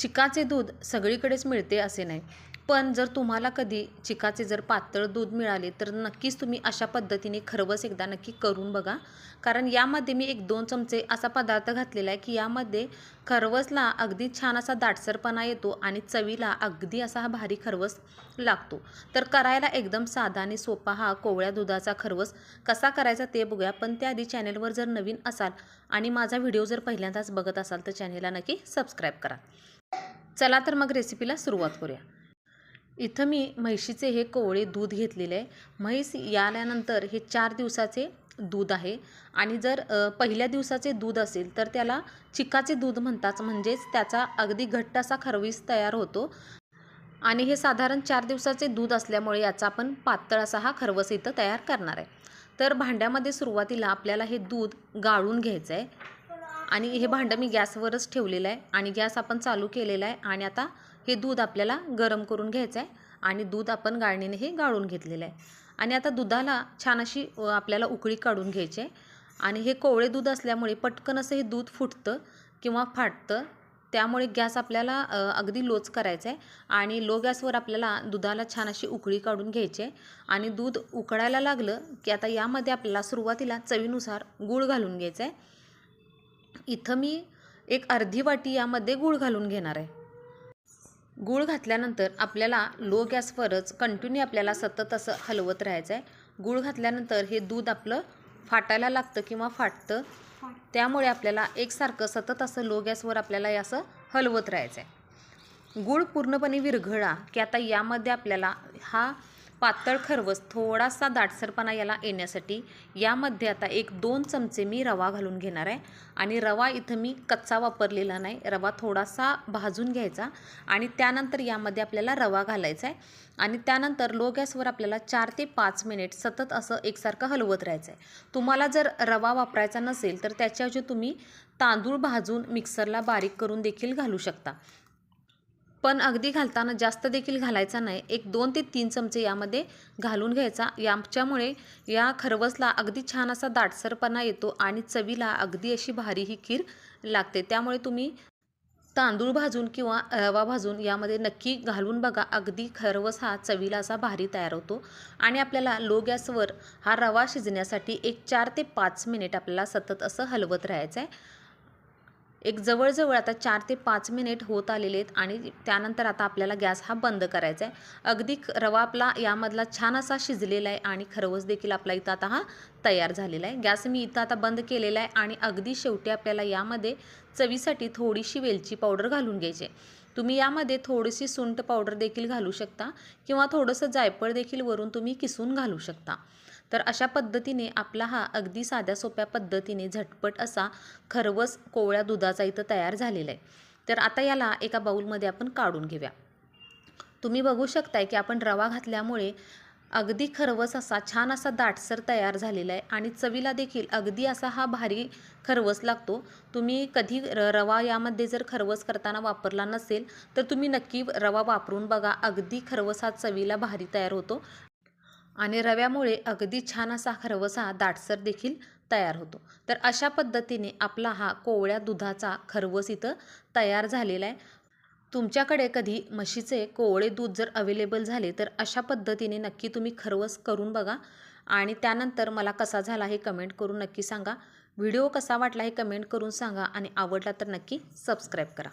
चिकाचे दूध सगळीकडेच मिळते असे नाही. पण जर तुम्हाला कधी चिकाचे जर पातळ दूध मिळाले तर नक्कीच तुम्ही अशा पद्धतीने खरवस एकदा नक्की करून बघा. कारण यामध्ये मी एक दोन चमचे असा पदार्थ घातलेला आहे की यामध्ये खरवसला अगदी छान असा दाटसरपणा येतो आणि चवीला अगदी असा हा भारी खरवस लागतो. तर करायला एकदम साधा आणि सोपा हा कोवळ्या दुधाचा खरवस कसा करायचा ते बघूया. पण त्याआधी चॅनेलवर जर नवीन असाल आणि माझा व्हिडिओ जर पहिल्यांदाच बघत असाल तर चॅनेलला नक्की सबस्क्राईब करा. चला तर मग रेसिपीला सुरुवात करूया. इथं मी म्हैशीचे हे कोवळे दूध घेतलेले आहे. म्हैस याल्यानंतर हे चार दिवसाचे दूध आहे. आणि जर पहिल्या दिवसाचे दूध असेल तर त्याला चिकाचे दूध म्हणतात. म्हणजेच त्याचा अगदी घट्ट असा खरवीस तयार होतो. आणि हे साधारण चार दिवसाचे दूध असल्यामुळे याचा आपण पातळ असा हा खरवस इथं तयार करणार आहे. तर भांड्यामध्ये सुरुवातीला आपल्याला हे दूध गाळून घ्यायचं आहे आणि हे भांडं मी गॅसवरच ठेवलेलं आहे आणि गॅस आपण चालू केलेला आहे आणि आता हे दूध आपल्याला गरम करून घ्यायचं आहे आणि दूध आपण गाळणीने हे गाळून घेतलेलं आहे. आणि आता दुधाला छान अशी आपल्याला उकळी काढून घ्यायची आहे. आणि हे कोवळे दूध असल्यामुळे पटकन असं हे दूध फुटतं किंवा फाटतं त्यामुळे गॅस आपल्याला अगदी लोच करायचा आहे. आणि लो गॅसवर आपल्याला दुधाला छान अशी उकळी काढून घ्यायची आहे. आणि दूध उकळायला लागलं की आता यामध्ये आपल्याला सुरुवातीला चवीनुसार गूळ घालून घ्यायचं आहे. इथं मी एक अर्धी वाटी यामध्ये गूळ घालून घेणार आहे. गूळ घातल्यानंतर आपल्याला लो गॅसवरच कंटिन्यू आपल्याला सतत असं हलवत राहायचं आहे. गूळ घातल्यानंतर हे दूध आपलं फाटायला लागतं किंवा फाटतं. त्यामुळे आपल्याला एकसारखं सतत असं लो गॅसवर आपल्याला हे असं हलवत राहायचं आहे. गूळ पूर्णपणे विरघळा की आता यामध्ये आपल्याला हा पातळ खरवस थोडासा दाटसरपणा याला येण्यासाठी यामध्ये आता एक दोन चमचे मी रवा घालून घेणार आहे. आणि रवा इथं मी कच्चा वापरलेला नाही. रवा थोडासा भाजून घ्यायचा आणि त्यानंतर यामध्ये आपल्याला रवा घालायचा आहे. आणि त्यानंतर लो गॅसवर आपल्याला चार ते पाच मिनिट सतत असं एकसारखं हलवत राहायचं आहे. तुम्हाला जर रवा वापरायचा नसेल तर त्याच्याऐवजी तुम्ही तांदूळ भाजून मिक्सरला बारीक करून देखील घालू शकता. पण अगदी घालताना जास्त देखील घालायचा नाही. एक दोन ते तीन चमचे यामध्ये घालून घ्यायचा. याच्यामुळे या खरवसला अगदी छान असा दाटसरपणा येतो आणि चवीला अगदी अशी भारी ही खीर लागते. त्यामुळे तुम्ही तांदूळ भाजून किंवा रवा भाजून यामध्ये नक्की घालून बघा. अगदी खरवस हा चवीला असा भारी तयार होतो. आणि आपल्याला लो गॅसवर हा रवा शिजण्यासाठी एक चार ते पाच मिनिट आपल्याला सतत असं हलवत राहायचं आहे एक जवळजवळ आता चार ते पाच मिनिट होत आलेले आहेत आणि त्यानंतर आता आपल्याला गॅस हा बंद करायचा आहे. अगदी रवा आपला यामधला छान असा शिजलेला आहे आणि खरवस देखील आपला इथं आता हा तयार झालेला आहे. गॅस मी इथं आता बंद केलेला आहे आणि अगदी शेवटी आपल्याला यामध्ये चवीसाठी थोडीशी वेलची पावडर घालून घ्यायची आहे. तुम्ही यामध्ये थोडीशी सुंट पावडर देखील घालू शकता किंवा थोडंसं जायफळ देखील वरून तुम्ही किसून घालू शकता. तर अशा पद्धतीने आपला हा अगदी साध्या सोप्या पद्धतीने झटपट असा खरवस कोवळ्या दुधाचा इथं तयार झालेला आहे. तर आता याला एका बाऊलमध्ये आपण काढून घेऊया. तुम्ही बघू शकताय की आपण रवा घातल्यामुळे अगदी खरवस असा छान असा दाटसर तयार झालेला आहे आणि चवीला देखील अगदी असा हा भारी खरवस लागतो. तुम्ही कधी र रवा यामध्ये जर खरवस करताना वापरला नसेल तर तुम्ही नक्की रवा वापरून बघा. अगदी खरवस हा चवीला भारी तयार होतो आणि रव्यामुळे अगदी छान असा खरवसा दाटसर देखील तयार होतो. तर अशा पद्धतीने आपला हा कोवळ्या दुधाचा खरवस इथं तयार झालेला आहे. तुमच्याकडे कधी म्हशीचे कोवळे दूध जर अवेलेबल झाले तर अशा पद्धतीने नक्की तुम्ही खरवस करून बघा. आणि त्यानंतर मला कसा झाला हे कमेंट करून नक्की सांगा. व्हिडिओ कसा वाटला हे कमेंट करून सांगा आणि आवडला तर नक्की सबस्क्राईब करा.